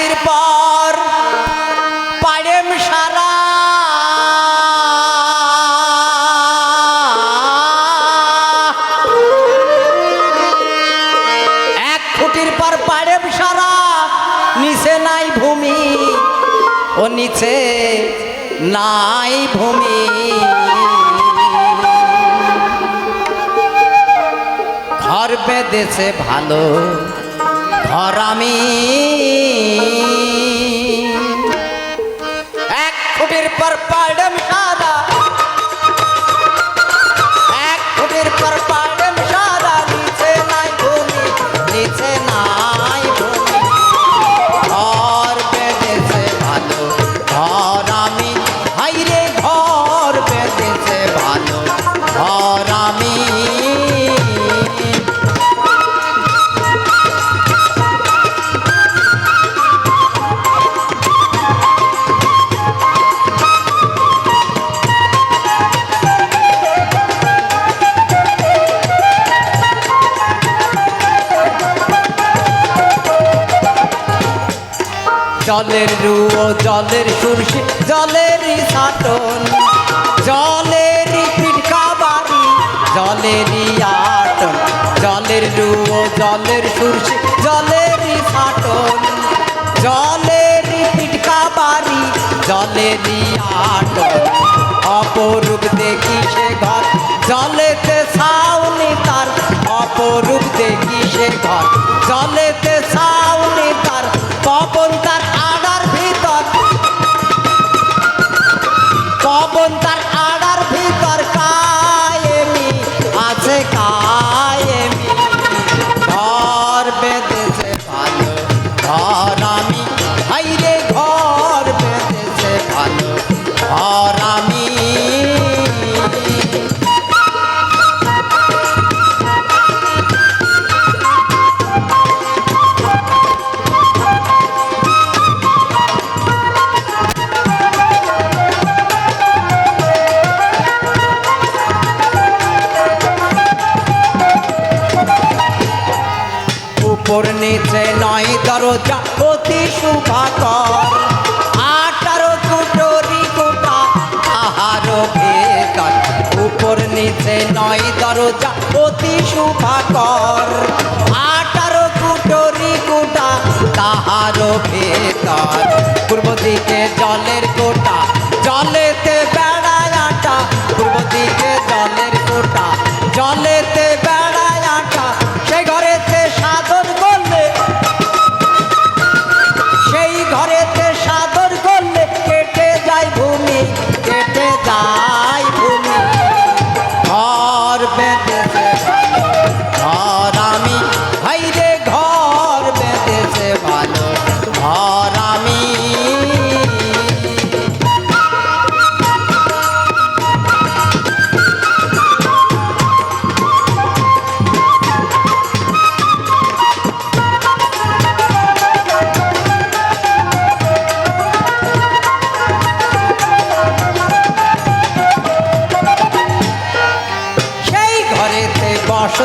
খুঁটির পর পাড়েম সারা। এক খুঁটির পর পাড়েম সারা, নিচে নাই ভূমি ও নিচে নাই ভূমি। ঘর বেঁধেছে ভালো ঘর জলের রুয়ো জলের সুরসি জলেরই সাটন জলেরই পিটকা বাড়ি জলেরই আটন জলের রুয়ো জলের সুরসি জলেরই সাটন জলেরই পিটকা বাড়ি জলেরই আটন অপরূপ দেখি সে ঘর, জলেতে ছাউনি তার। অপরূপ দেখি সে ঘর, জলেতে ছাউনি উপর নিচে নয়, দরজা অতি শুভাকর। আঠারো কুটরি গোটা আহারো ভেতর উপর নিচে নয়, দরজা অতি ভেতর পূর্ব দিকে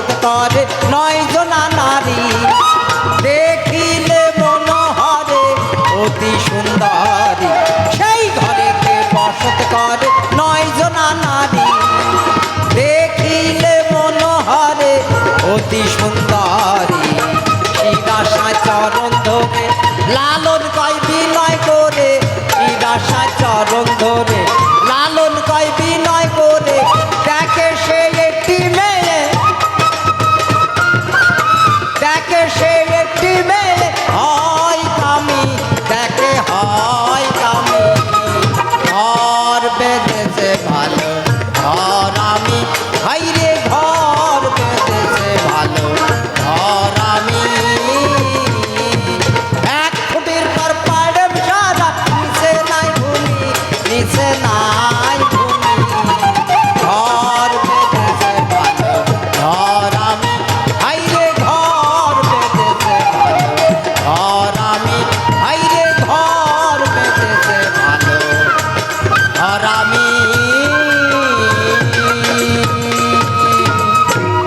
করে, নয় জনা নারী। দেখিলে মনোহরে অতি সুন্দরী। সেই ঘরেতে বসত করে, নয় জনা নারী। দেখিলে মনোহরে অতি সুন্দরী। শিরাশা চরণ ধরে, লালন কয় বিনয় করে শিরাশা চরণ ধরে।